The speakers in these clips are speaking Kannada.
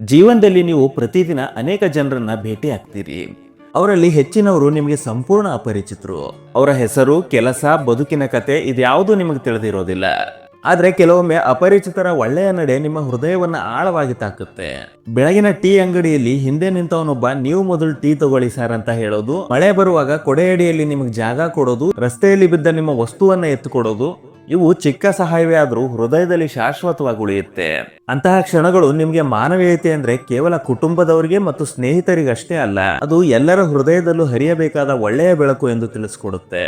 ಜೀವನದಲ್ಲಿ ನೀವು ಪ್ರತಿದಿನ ಅನೇಕ ಜನರನ್ನ ಭೇಟಿ ಆಗ್ತೀರಿ. ಅವರಲ್ಲಿ ಹೆಚ್ಚಿನವರು ನಿಮಗೆ ಸಂಪೂರ್ಣ ಅಪರಿಚಿತರು. ಅವರ ಹೆಸರು, ಕೆಲಸ, ಬದುಕಿನ ಕತೆ ಇದ್ಯಾವುದೂ ನಿಮಗೆ ತಿಳಿದಿರೋದಿಲ್ಲ. ಆದ್ರೆ ಕೆಲವೊಮ್ಮೆ ಅಪರಿಚಿತರ ಒಳ್ಳೆಯ ನಡೆ ನಿಮ್ಮ ಹೃದಯವನ್ನ ಆಳವಾಗಿ ತಾಕುತ್ತೆ. ಬೆಳಗಿನ ಟೀ ಅಂಗಡಿಯಲ್ಲಿ ಹಿಂದೆ ನಿಂತವನೊಬ್ಬ, ನೀವು ಮೊದಲು ಟೀ ತಗೊಳ್ಳಿ ಸರ್ ಅಂತ ಹೇಳೋದು, ಮಳೆ ಬರುವಾಗ ಕೊಡೆಯಡಿಯಲ್ಲಿ ನಿಮಗೆ ಜಾಗ ಕೊಡೋದು, ರಸ್ತೆಯಲ್ಲಿ ಬಿದ್ದ ನಿಮ್ಮ ವಸ್ತುವನ್ನ ಎತ್ತುಕೊಡೋದು ಇವು ಚಿಕ್ಕ ಸಹಾಯವೇ ಆದರೂ ಹೃದಯದಲ್ಲಿ ಶಾಶ್ವತವಾಗಿ ಉಳಿಯುತ್ತೆ. ಅಂತಹ ಕ್ಷಣಗಳು ನಿಮ್ಗೆ ಮಾನವೀಯತೆ ಅಂದ್ರೆ ಕೇವಲ ಕುಟುಂಬದವರಿಗೆ ಮತ್ತು ಸ್ನೇಹಿತರಿಗಷ್ಟೇ ಅಲ್ಲ, ಅದು ಎಲ್ಲರ ಹೃದಯದಲ್ಲೂ ಹರಿಯಬೇಕಾದ ಒಳ್ಳೆಯ ಬೆಳಕು ಎಂದು ತಿಳಿಸ್ಕೊಡುತ್ತೆ.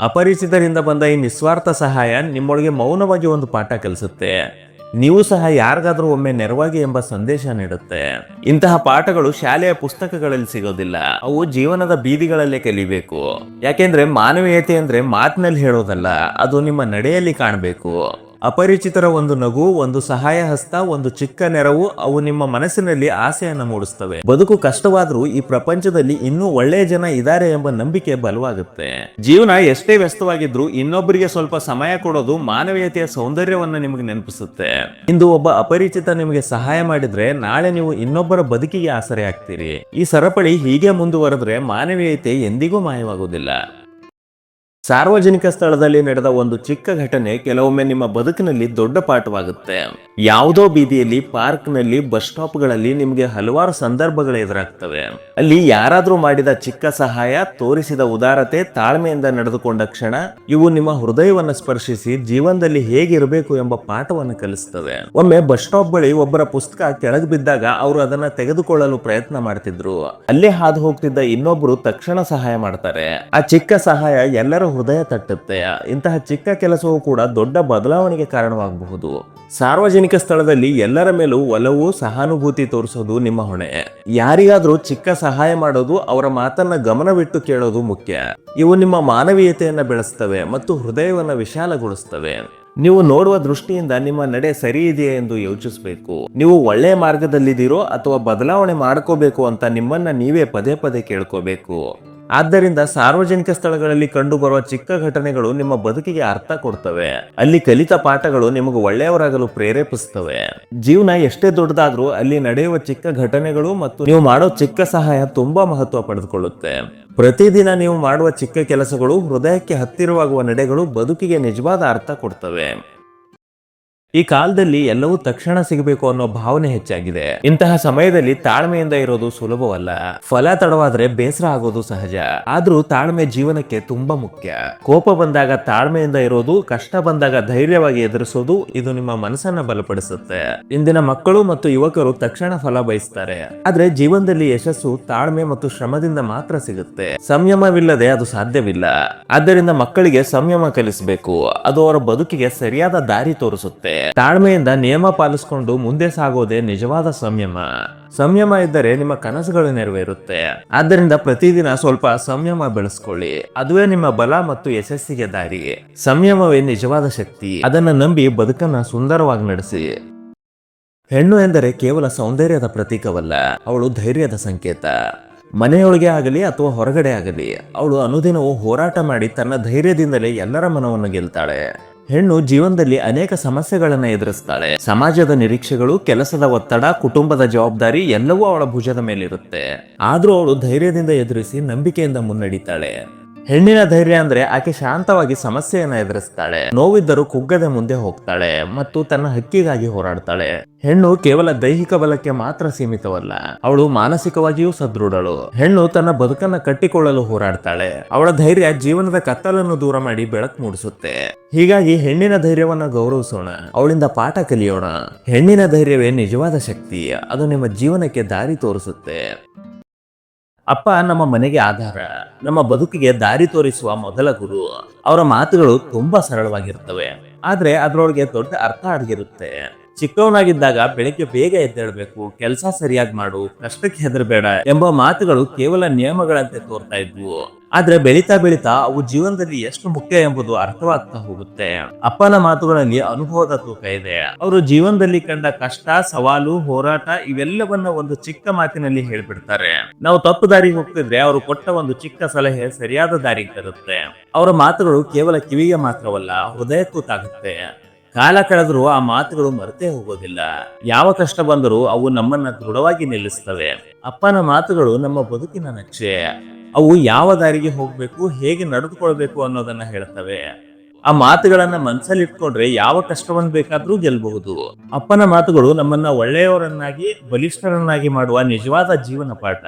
ಅಪರಿಚಿತರಿಂದ ಬಂದ ಈ ನಿಸ್ವಾರ್ಥ ಸಹಾಯ ನಿಮ್ಮೊಳಗೆ ಮೌನವಾಗಿ ಒಂದು ಪಾಠ ಕಲಿಸುತ್ತೆ. ನೀವು ಸಹ ಯಾರಿಗಾದ್ರೂ ಒಮ್ಮೆ ನೆರವಾಗಿ ಎಂಬ ಸಂದೇಶ ನೀಡುತ್ತೆ. ಇಂತಹ ಪಾಠಗಳು ಶಾಲೆಯ ಪುಸ್ತಕಗಳಲ್ಲಿ ಸಿಗೋದಿಲ್ಲ. ಅವು ಜೀವನದ ಬೀದಿಗಳಲ್ಲೇ ಕಲಿಬೇಕು. ಯಾಕೆಂದ್ರೆ ಮಾನವೀಯತೆ ಅಂದ್ರೆ ಮಾತಿನಲ್ಲಿ ಹೇಳೋದಲ್ಲ, ಅದು ನಿಮ್ಮ ನಡೆಯಲ್ಲಿ ಕಾಣಬೇಕು. ಅಪರಿಚಿತರ ಒಂದು ನಗು, ಒಂದು ಸಹಾಯ ಹಸ್ತ, ಒಂದು ಚಿಕ್ಕ ನೆರವು, ಅವು ನಿಮ್ಮ ಮನಸ್ಸಿನಲ್ಲಿ ಆಸೆಯನ್ನು ಮೂಡಿಸ್ತವೆ. ಬದುಕು ಕಷ್ಟವಾದ್ರೂ ಈ ಪ್ರಪಂಚದಲ್ಲಿ ಇನ್ನೂ ಒಳ್ಳೆಯ ಜನ ಇದ್ದಾರೆ ಎಂಬ ನಂಬಿಕೆ ಬಲವಾಗುತ್ತೆ. ಜೀವನ ಎಷ್ಟೇ ವ್ಯಸ್ತವಾಗಿದ್ರೂ ಇನ್ನೊಬ್ಬರಿಗೆ ಸ್ವಲ್ಪ ಸಮಯ ಕೊಡೋದು ಮಾನವೀಯತೆಯ ಸೌಂದರ್ಯವನ್ನ ನಿಮಗೆ ನೆನಪಿಸುತ್ತೆ. ಇಂದು ಒಬ್ಬ ಅಪರಿಚಿತ ನಿಮಗೆ ಸಹಾಯ ಮಾಡಿದ್ರೆ ನಾಳೆ ನೀವು ಇನ್ನೊಬ್ಬರ ಬದುಕಿಗೆ ಆಸರೆ ಆಗ್ತೀರಿ. ಈ ಸರಪಳಿ ಹೀಗೆ ಮುಂದುವರೆದ್ರೆ ಮಾನವೀಯತೆ ಎಂದಿಗೂ ಮಾಯವಾಗುವುದಿಲ್ಲ. ಸಾರ್ವಜನಿಕ ಸ್ಥಳದಲ್ಲಿ ನಡೆದ ಒಂದು ಚಿಕ್ಕ ಘಟನೆ ಕೆಲವೊಮ್ಮೆ ನಿಮ್ಮ ಬದುಕಿನಲ್ಲಿ ದೊಡ್ಡ ಪಾಠವಾಗುತ್ತೆ. ಯಾವುದೋ ಬೀದಿಯಲ್ಲಿ ಪಾರ್ಕ್ನಲ್ಲಿ, ಬಸ್ ಸ್ಟಾಪ್ಗಳಲ್ಲಿ ನಿಮಗೆ ಹಲವಾರು ಸಂದರ್ಭಗಳು ಎದುರಾಗ್ತವೆ. ಅಲ್ಲಿ ಯಾರಾದರೂ ಮಾಡಿದ ಚಿಕ್ಕ ಸಹಾಯ, ತೋರಿಸಿದ ಉದಾರತೆ, ತಾಳ್ಮೆಯಿಂದ ನಡೆದುಕೊಂಡ ಕ್ಷಣ, ಇವು ನಿಮ್ಮ ಹೃದಯವನ್ನು ಸ್ಪರ್ಶಿಸಿ ಜೀವನದಲ್ಲಿ ಹೇಗಿರಬೇಕು ಎಂಬ ಪಾಠವನ್ನು ಕಲಿಸುತ್ತವೆ ಒಮ್ಮೆ ಬಸ್ ಸ್ಟಾಪ್ ಬಳಿ ಒಬ್ಬರ ಪುಸ್ತಕ ಕೆಳಗೆ ಬಿದ್ದಾಗ ಅವರು ಅದನ್ನ ತೆಗೆದುಕೊಳ್ಳಲು ಪ್ರಯತ್ನ ಮಾಡ್ತಿದ್ರು. ಅಲ್ಲೇ ಹಾದು ಹೋಗ್ತಿದ್ದ ಇನ್ನೊಬ್ರು ತಕ್ಷಣ ಸಹಾಯ ಮಾಡ್ತಾರೆ. ಆ ಚಿಕ್ಕ ಸಹಾಯ ಎಲ್ಲರ ಹೃದಯ ತಟ್ಟುತ್ತೆ. ಇಂತಹ ಚಿಕ್ಕ ಕೆಲಸವೂ ಕೂಡ ದೊಡ್ಡ ಬದಲಾವಣೆಗೆ ಕಾರಣವಾಗಬಹುದು. ಸಾರ್ವಜನಿಕ ಸ್ಥಳದಲ್ಲಿ ಎಲ್ಲರ ಮೇಲೂ ಒಲವು, ಸಹಾನುಭೂತಿ ತೋರಿಸೋದು ನಿಮ್ಮ ಹೊಣೆ. ಯಾರಿಗಾದ್ರೂ ಚಿಕ್ಕ ಸಹಾಯ ಮಾಡೋದು ಅವರ ಮಾತನ್ನ ಗಮನವಿಟ್ಟು ಕೇಳೋದು ಮುಖ್ಯ. ಇವು ನಿಮ್ಮ ಮಾನವೀಯತೆಯನ್ನ ಬೆಳೆಸ್ತವೆ ಮತ್ತು ಹೃದಯವನ್ನ ವಿಶಾಲಗೊಳಿಸ್ತವೆ. ನೀವು ನೋಡುವ ದೃಷ್ಟಿಯಿಂದ ನಿಮ್ಮ ನಡೆ ಸರಿ ಇದೆಯೇ ಎಂದು ಯೋಚಿಸಬೇಕು. ನೀವು ಒಳ್ಳೆಯ ಮಾರ್ಗದಲ್ಲಿದ್ದೀರೋ ಅಥವಾ ಬದಲಾವಣೆ ಮಾಡ್ಕೋಬೇಕು ಅಂತ ನಿಮ್ಮನ್ನ ನೀವೇ ಪದೇ ಪದೇ ಕೇಳ್ಕೋಬೇಕು. ಆದ್ದರಿಂದ ಸಾರ್ವಜನಿಕ ಸ್ಥಳಗಳಲ್ಲಿ ಕಂಡುಬರುವ ಚಿಕ್ಕ ಘಟನೆಗಳು ನಿಮ್ಮ ಬದುಕಿಗೆ ಅರ್ಥ ಕೊಡ್ತವೆ. ಅಲ್ಲಿ ಕಲಿತ ಪಾಠಗಳು ನಿಮಗೆ ಒಳ್ಳೆಯವರಾಗಲು ಪ್ರೇರೇಪಿಸ್ತವೆ ಜೀವನ ಎಷ್ಟೇ ದೊಡ್ಡದಾದ್ರೂ ಅಲ್ಲಿ ನಡೆಯುವ ಚಿಕ್ಕ ಘಟನೆಗಳು ಮತ್ತು ನೀವು ಮಾಡೋ ಚಿಕ್ಕ ಸಹಾಯ ತುಂಬಾ ಮಹತ್ವ ಪಡೆದುಕೊಳ್ಳುತ್ತೆ. ಪ್ರತಿದಿನ ನೀವು ಮಾಡುವ ಚಿಕ್ಕ ಕೆಲಸಗಳು ಹೃದಯಕ್ಕೆ ಹತ್ತಿರವಾಗುವ ನಡೆಗಳು ಬದುಕಿಗೆ ನಿಜವಾದ ಅರ್ಥ ಕೊಡ್ತವೆ. ಈ ಕಾಲದಲ್ಲಿ ಎಲ್ಲವೂ ತಕ್ಷಣ ಸಿಗಬೇಕು ಅನ್ನೋ ಭಾವನೆ ಹೆಚ್ಚಾಗಿದೆ. ಇಂತಹ ಸಮಯದಲ್ಲಿ ತಾಳ್ಮೆಯಿಂದ ಇರೋದು ಸುಲಭವಲ್ಲ. ಫಲ ತಡವಾದ್ರೆ ಬೇಸರ ಆಗೋದು ಸಹಜ. ಆದ್ರೂ ತಾಳ್ಮೆ ಜೀವನಕ್ಕೆ ತುಂಬಾ ಮುಖ್ಯ. ಕೋಪ ಬಂದಾಗ ತಾಳ್ಮೆಯಿಂದ ಇರೋದು, ಕಷ್ಟ ಬಂದಾಗ ಧೈರ್ಯವಾಗಿ ಎದುರಿಸೋದು, ಇದು ನಿಮ್ಮ ಮನಸ್ಸನ್ನ ಬಲಪಡಿಸುತ್ತೆ. ಇಂದಿನ ಮಕ್ಕಳು ಮತ್ತು ಯುವಕರು ತಕ್ಷಣ ಫಲ ಬಯಸ್ತಾರೆ. ಆದ್ರೆ ಜೀವನದಲ್ಲಿ ಯಶಸ್ಸು, ತಾಳ್ಮೆ ಮತ್ತು ಶ್ರಮದಿಂದ ಮಾತ್ರ ಸಿಗುತ್ತೆ. ಸಂಯಮವಿಲ್ಲದೆ ಅದು ಸಾಧ್ಯವಿಲ್ಲ. ಆದ್ದರಿಂದ ಮಕ್ಕಳಿಗೆ ಸಂಯಮ ಕಲಿಸಬೇಕು. ಅದು ಅವರ ಬದುಕಿಗೆ ಸರಿಯಾದ ದಾರಿ ತೋರಿಸುತ್ತೆ. ತಾಳ್ಮೆಯಿಂದ ನಿಯಮ ಪಾಲಿಸಿಕೊಂಡು ಮುಂದೆ ಸಾಗೋದೇ ನಿಜವಾದ ಸಂಯಮ. ಸಂಯಮ ಇದ್ದರೆ ನಿಮ್ಮ ಕನಸುಗಳು ನೆರವೇರುತ್ತೆ. ಆದ್ದರಿಂದ ಪ್ರತಿದಿನ ಸ್ವಲ್ಪ ಸಂಯಮ ಬೆಳೆಸ್ಕೊಳ್ಳಿ. ಅದುವೇ ನಿಮ್ಮ ಬಲ ಮತ್ತು ಯಶಸ್ಸಿಗೆ ದಾರಿ. ಸಂಯಮವೇ ನಿಜವಾದ ಶಕ್ತಿ. ಅದನ್ನ ನಂಬಿ ಬದುಕನ್ನ ಸುಂದರವಾಗಿ ನಡೆಸಿ. ಹೆಣ್ಣು ಎಂದರೆ ಕೇವಲ ಸೌಂದರ್ಯದ ಪ್ರತೀಕವಲ್ಲ, ಅವಳು ಧೈರ್ಯದ ಸಂಕೇತ. ಮನೆಯೊಳಗೆ ಆಗಲಿ ಅಥವಾ ಹೊರಗಡೆ ಆಗಲಿ, ಅವಳು ಅನುದಿನವೂ ಹೋರಾಟ ಮಾಡಿ ತನ್ನ ಧೈರ್ಯದಿಂದಲೇ ಎಲ್ಲರ ಮನವನ್ನು ಗೆಲ್ತಾಳೆ. ಹೆಣ್ಣು ಜೀವನದಲ್ಲಿ ಅನೇಕ ಸಮಸ್ಯೆಗಳನ್ನ ಎದುರಿಸ್ತಾಳೆ. ಸಮಾಜದ ನಿರೀಕ್ಷೆಗಳು, ಕೆಲಸದ ಒತ್ತಡ, ಕುಟುಂಬದ ಜವಾಬ್ದಾರಿ ಎಲ್ಲವೂ ಅವಳ ಭುಜದ ಮೇಲಿರುತ್ತೆ. ಆದ್ರೂ ಅವಳು ಧೈರ್ಯದಿಂದ ಎದುರಿಸಿ ನಂಬಿಕೆಯಿಂದ ಮುನ್ನಡೀತಾಳೆ. ಹೆಣ್ಣಿನ ಧೈರ್ಯ ಅಂದ್ರೆ ಆಕೆ ಶಾಂತವಾಗಿ ಸಮಸ್ಯೆಯನ್ನ ಎದುರಿಸ್ತಾಳೆ. ನೋವಿದ್ದರೂ ಕುಗ್ಗದೆ ಮುಂದೆ ಹೋಗ್ತಾಳೆ ಮತ್ತು ತನ್ನ ಹಕ್ಕಿಗಾಗಿ ಹೋರಾಡ್ತಾಳೆ. ಹೆಣ್ಣು ಕೇವಲ ದೈಹಿಕ ಬಲಕ್ಕೆ ಮಾತ್ರ ಸೀಮಿತವಲ್ಲ, ಅವಳು ಮಾನಸಿಕವಾಗಿಯೂ ಸದೃಢಳು. ಹೆಣ್ಣು ತನ್ನ ಬದುಕನ್ನ ಕಟ್ಟಿಕೊಳ್ಳಲು ಹೋರಾಡ್ತಾಳೆ. ಅವಳ ಧೈರ್ಯ ಜೀವನದ ಕತ್ತಲನ್ನು ದೂರ ಮಾಡಿ ಬೆಳಕು ಮೂಡಿಸುತ್ತೆ. ಹೀಗಾಗಿ ಹೆಣ್ಣಿನ ಧೈರ್ಯವನ್ನ ಗೌರವಿಸೋಣ, ಅವಳಿಂದ ಪಾಠ ಕಲಿಯೋಣ. ಹೆಣ್ಣಿನ ಧೈರ್ಯವೇ ನಿಜವಾದ ಶಕ್ತಿ, ಅದು ನಿಮ್ಮ ಜೀವನಕ್ಕೆ ದಾರಿ ತೋರಿಸುತ್ತೆ. ಅಪ್ಪ ನಮ್ಮ ಮನೆಗೆ ಆಧಾರ, ನಮ್ಮ ಬದುಕಿಗೆ ದಾರಿ ತೋರಿಸುವ ಮೊದಲ ಗುರು. ಅವರ ಮಾತುಗಳು ತುಂಬಾ ಸರಳವಾಗಿರ್ತವೆ ಆದ್ರೆ ಅದರೊಳಗೆ ದೊಡ್ಡ ಅರ್ಥ ಅಡಗಿರುತ್ತೆ. ಚಿಕ್ಕವನಾಗಿದ್ದಾಗ ಬೆಳಿಗ್ಗೆ ಬೇಗ ಎದ್ದೇಳಬೇಕು, ಕೆಲಸ ಸರಿಯಾಗಿ ಮಾಡು, ಕಷ್ಟಕ್ಕೆ ಹೆದರಬೇಡ ಎಂಬ ಮಾತುಗಳು ಕೇವಲ ನಿಯಮಗಳಂತೆ ತೋರ್ತಾ ಇದ್ವು. ಆದ್ರೆ ಬೆಳೀತಾ ಬೆಳೀತಾ ಅವು ಜೀವನದಲ್ಲಿ ಎಷ್ಟು ಮುಖ್ಯ ಎಂಬುದು ಅರ್ಥವಾಗ್ತಾ ಹೋಗುತ್ತೆ. ಅಪ್ಪನ ಮಾತುಗಳಲ್ಲಿ ಅನುಭವದ ತೂಕ ಇದೆ. ಅವರು ಜೀವನದಲ್ಲಿ ಕಂಡ ಕಷ್ಟ, ಸವಾಲು, ಹೋರಾಟ ಇವೆಲ್ಲವನ್ನ ಒಂದು ಚಿಕ್ಕ ಮಾತಿನಲ್ಲಿ ಹೇಳ್ಬಿಡ್ತಾರೆ. ನಾವು ತಪ್ಪು ದಾರಿಗೆ ಹೋಗ್ತಿದ್ರೆ ಅವರು ಕೊಟ್ಟ ಒಂದು ಚಿಕ್ಕ ಸಲಹೆ ಸರಿಯಾದ ದಾರಿಗೆ ತರುತ್ತೆ. ಅವರ ಮಾತುಗಳು ಕೇವಲ ಕಿವಿಗೆ ಮಾತ್ರವಲ್ಲ, ಹೃದಯಕ್ಕೂ ತಾಗುತ್ತೆ ಕಾಲ ಕಳೆದರೂ ಆ ಮಾತುಗಳು ಮರೆತೇ ಹೋಗೋದಿಲ್ಲ. ಯಾವ ಕಷ್ಟ ಬಂದರೂ ಅವು ನಮ್ಮನ್ನ ದೃಢವಾಗಿ ನಿಲ್ಲಿಸ್ತವೆ. ಅಪ್ಪನ ಮಾತುಗಳು ನಮ್ಮ ಬದುಕಿನ ನಕ್ಷೆ. ಅವು ಯಾವ ದಾರಿಗೆ ಹೋಗಬೇಕು, ಹೇಗೆ ನಡೆದುಕೊಳ್ಬೇಕು ಅನ್ನೋದನ್ನ ಹೇಳ್ತವೆ. ಆ ಮಾತುಗಳನ್ನ ಮನಸ್ಸಲ್ಲಿ ಇಟ್ಕೊಂಡ್ರೆ ಯಾವ ಕಷ್ಟವನ್ನು ಬೇಕಾದ್ರೂ ಗೆಲ್ಲಬಹುದು. ಅಪ್ಪನ ಮಾತುಗಳು ನಮ್ಮನ್ನ ಒಳ್ಳೆಯವರನ್ನಾಗಿ, ಬಲಿಷ್ಠರನ್ನಾಗಿ ಮಾಡುವ ನಿಜವಾದ ಜೀವನ ಪಾಠ.